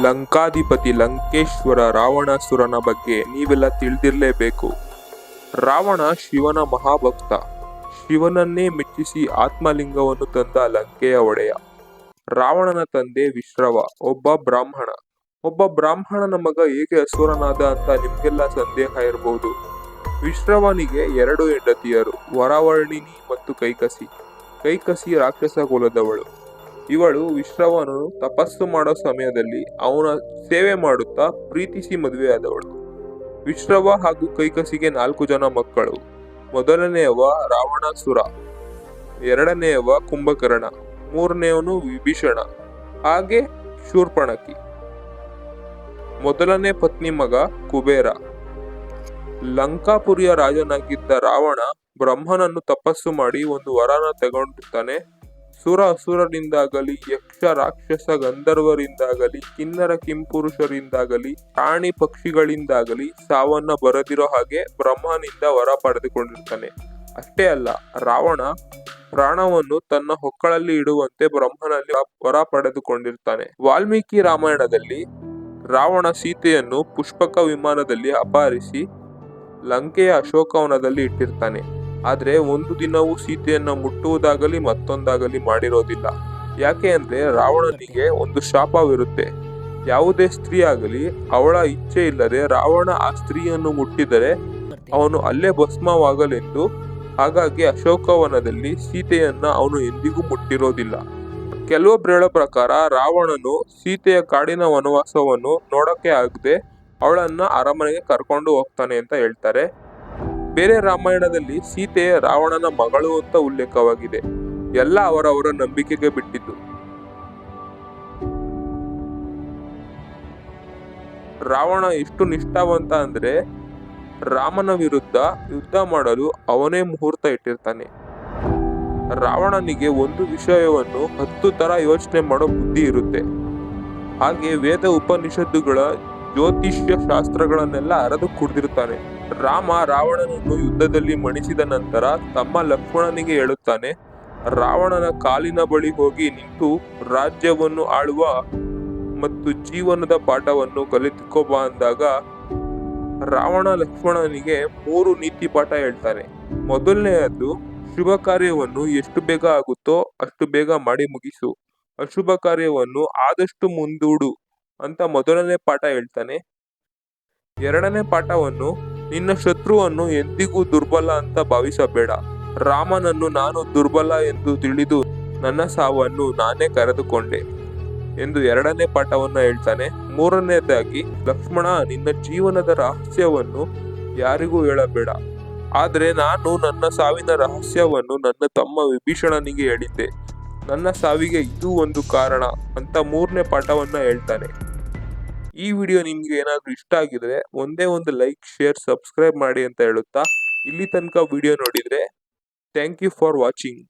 ಲಂಕಾಧಿಪತಿ ಲಂಕೇಶ್ವರ ರಾವಣಾಸುರನ ಬಗ್ಗೆ ನೀವೆಲ್ಲ ತಿಳಿದಿರಲೇಬೇಕು. ರಾವಣ ಶಿವನ ಮಹಾಭಕ್ತ. ಶಿವನನ್ನೇ ಮೆಚ್ಚಿಸಿ ಆತ್ಮಲಿಂಗವನ್ನು ತಂದ ಲಂಕೆಯ ಒಡೆಯ. ರಾವಣನ ತಂದೆ ವಿಶ್ರವ, ಒಬ್ಬ ಬ್ರಾಹ್ಮಣ. ಒಬ್ಬ ಬ್ರಾಹ್ಮಣನ ಮಗ ಹೇಗೆ ಅಸುರನಾದ ಅಂತ ನಿಮಗೆಲ್ಲ ಸಂದೇಹ ಇರಬಹುದು ವಿಶ್ರವನಿಗೆ ಎರಡು ಹೆಂಡತಿಯರು, ವರವರ್ಣಿನಿ ಮತ್ತು ಕೈಕಸಿ. ಕೈಕಸಿ ರಾಕ್ಷಸ ಕುಲದವಳು ಇವಳು ವಿಶ್ರವನು ತಪಸ್ಸು ಮಾಡೋ ಸಮಯದಲ್ಲಿ ಅವನ ಸೇವೆ ಮಾಡುತ್ತಾ ಪ್ರೀತಿಸಿ ಮದುವೆಯಾದವಳು. ವಿಶ್ರವ ಹಾಗೂ ಕೈಕಸಿಗೆ ನಾಲ್ಕು ಜನ ಮಕ್ಕಳು. ಮೊದಲನೆಯವ ರಾವಣಾಸುರ ಎರಡನೆಯವ ಕುಂಭಕರ್ಣ, ಮೂರನೆಯವನು ವಿಭೀಷಣ, ಹಾಗೆ ಶೂರ್ಪಣಕಿ. ಮೊದಲನೇ ಪತ್ನಿ ಮಗ ಕುಬೇರ. ಲಂಕಾಪುರಿಯ ರಾಜನಾಗಿದ್ದ ರಾವಣ ಬ್ರಹ್ಮನನ್ನು ತಪಸ್ಸು ಮಾಡಿ ಒಂದು ವರನ ತಗೊಂಡಿರ್ತಾನೆ ಸುರ ಅಸುರರಿಂದಾಗಲಿ ಯಕ್ಷ ರಾಕ್ಷಸ ಗಂಧರ್ವರಿಂದಾಗಲಿ, ಕಿನ್ನರ ಕಿಂಪುರುಷರಿಂದಾಗಲಿ, ಪ್ರಾಣಿ ಪಕ್ಷಿಗಳಿಂದಾಗಲಿ ಸಾವನ್ನ ಬರದಿರೋ ಹಾಗೆ ಬ್ರಹ್ಮನಿಂದ ವರ ಪಡೆದುಕೊಂಡಿರ್ತಾನೆ. ಅಷ್ಟೇ ಅಲ್ಲ, ರಾವಣ ಪ್ರಾಣವನ್ನು ತನ್ನ ಹೊಕ್ಕಳಲ್ಲಿ ಇಡುವಂತೆ ಬ್ರಹ್ಮನಲ್ಲಿ ವರ ಪಡೆದುಕೊಂಡಿರ್ತಾನೆ. ವಾಲ್ಮೀಕಿ ರಾಮಾಯಣದಲ್ಲಿ ರಾವಣ ಸೀತೆಯನ್ನು ಪುಷ್ಪಕ ವಿಮಾನದಲ್ಲಿ ಅಪಹರಿಸಿ ಲಂಕೆಯ ಅಶೋಕವನದಲ್ಲಿ ಇಟ್ಟಿರ್ತಾನೆ. ಆದ್ರೆ ಒಂದು ದಿನವೂ ಸೀತೆಯನ್ನು ಮುಟ್ಟುವುದಾಗಲಿ ಮತ್ತೊಂದಾಗಲಿ ಮಾಡಿರೋದಿಲ್ಲ. ಯಾಕೆ ಅಂದರೆ ರಾವಣನಿಗೆ ಒಂದು ಶಾಪವಿರುತ್ತೆ. ಯಾವುದೇ ಸ್ತ್ರೀ ಆಗಲಿ ಅವಳ ಇಚ್ಛೆ ಇಲ್ಲದೆ ರಾವಣ ಆ ಸ್ತ್ರೀಯನ್ನು ಮುಟ್ಟಿದರೆ ಅವನು ಅಲ್ಲೇ ಭಸ್ಮವಾಗಲೆಂದು ಹಾಗಾಗಿ ಅಶೋಕವನದಲ್ಲಿ ಸೀತೆಯನ್ನ ಅವನು ಎಂದಿಗೂ ಮುಟ್ಟಿರೋದಿಲ್ಲ. ಕೆಲವೊಬ್ರೇಳ ಪ್ರಕಾರ ರಾವಣನು ಸೀತೆಯ ಕಾಡಿನ ವನವಾಸವನ್ನು ನೋಡಕ್ಕೆ ಆಗದೆ ಅವಳನ್ನ ಅರಮನೆಗೆ ಕರ್ಕೊಂಡು ಹೋಗ್ತಾನೆ ಅಂತ ಹೇಳ್ತಾರೆ. ಬೇರೆ ರಾಮಾಯಣದಲ್ಲಿ ಸೀತೆ ರಾವಣನ ಮಗಳು ಅಂತ ಉಲ್ಲೇಖವಾಗಿದೆ. ಎಲ್ಲ ಅವರವರ ನಂಬಿಕೆಗೆ ಬಿಟ್ಟಿದ್ದು. ರಾವಣ ಎಷ್ಟು ನಿಷ್ಠಾವಂತ ಅಂದ್ರೆ ರಾಮನ ವಿರುದ್ಧ ಯುದ್ಧ ಮಾಡಲು ಅವನೇ ಮುಹೂರ್ತ ಇಟ್ಟಿರ್ತಾನೆ. ರಾವಣನಿಗೆ ಒಂದು ವಿಷಯವನ್ನು ಹತ್ತು ತರ ಯೋಚನೆ ಮಾಡೋ ಬುದ್ಧಿ ಇರುತ್ತೆ. ಹಾಗೆ ವೇದ ಉಪನಿಷತ್ತುಗಳ ಜ್ಯೋತಿಷ್ಯ ಶಾಸ್ತ್ರಗಳನ್ನೆಲ್ಲ ಅರದು ಕುಡಿದಿರುತ್ತಾನೆ. ರಾಮ ರಾವಣನನ್ನು ಯುದ್ಧದಲ್ಲಿ ಮಣಿಸಿದ ನಂತರ ತಮ್ಮ ಲಕ್ಷ್ಮಣನಿಗೆ ಹೇಳುತ್ತಾನೆ, ರಾವಣನ ಕಾಲಿನ ಬಳಿ ಹೋಗಿ ನಿಂತು ರಾಜ್ಯವನ್ನು ಆಳುವ ಮತ್ತು ಜೀವನದ ಪಾಠವನ್ನು ಕಲಿತುಕೋಬಾ ಅಂದಾಗ ರಾವಣ ಲಕ್ಷ್ಮಣನಿಗೆ ಮೂರು ನೀತಿ ಪಾಠ ಹೇಳ್ತಾನೆ. ಮೊದಲನೆಯದು ಶುಭ ಕಾರ್ಯವನ್ನು ಎಷ್ಟು ಬೇಗ ಆಗುತ್ತೋ ಅಷ್ಟು ಬೇಗ ಮಾಡಿ ಮುಗಿಸು. ಅಶುಭ ಕಾರ್ಯವನ್ನು ಆದಷ್ಟು ಮುಂದೂಡು. ಅಂತ ಮೊದಲನೇ ಪಾಠ ಹೇಳ್ತಾನೆ. ಎರಡನೇ ಪಾಠವನ್ನು, ನಿನ್ನ ಶತ್ರುವನ್ನು ಎಂದಿಗೂ ದುರ್ಬಲ ಅಂತ ಭಾವಿಸಬೇಡ. ರಾಮನನ್ನು ನಾನು ದುರ್ಬಲ ಎಂದು ತಿಳಿದು ನನ್ನ ಸಾವನ್ನು ನಾನೇ ಕರೆದುಕೊಂಡೆ ಎಂದು ಎರಡನೇ ಪಾಠವನ್ನು ಹೇಳ್ತಾನೆ. ಮೂರನೇದಾಗಿ, ಲಕ್ಷ್ಮಣ, ನಿನ್ನ ಜೀವನದ ರಹಸ್ಯವನ್ನು ಯಾರಿಗೂ ಹೇಳಬೇಡ. ಆದರೆ ನಾನು ನನ್ನ ಸಾವಿನ ರಹಸ್ಯವನ್ನು ನನ್ನ ತಮ್ಮ ವಿಭೀಷಣನಿಗೆ ಹೇಳಿದ್ದೆ. ನನ್ನ ಸಾವಿಗೆ ಇದು ಒಂದು ಕಾರಣ ಅಂತ ಮೂರನೇ ಪಾಠವನ್ನು ಹೇಳ್ತಾನೆ. ಈ ವಿಡಿಯೋ ನಿಮಗೆ ಏನಾದರೂ ಇಷ್ಟ ಆಗಿದ್ರೆ ಒಂದೇ ಒಂದು ಲೈಕ್, ಶೇರ್, ಸಬ್ಸ್ಕ್ರೈಬ್ ಮಾಡಿ ಅಂತ ಹೇಳುತ್ತಾ, ಇಲ್ಲಿ ತನಕ ವಿಡಿಯೋ ನೋಡಿದ್ರೆ ಥ್ಯಾಂಕ್ ಯು ಫಾರ್ ವಾಚಿಂಗ್.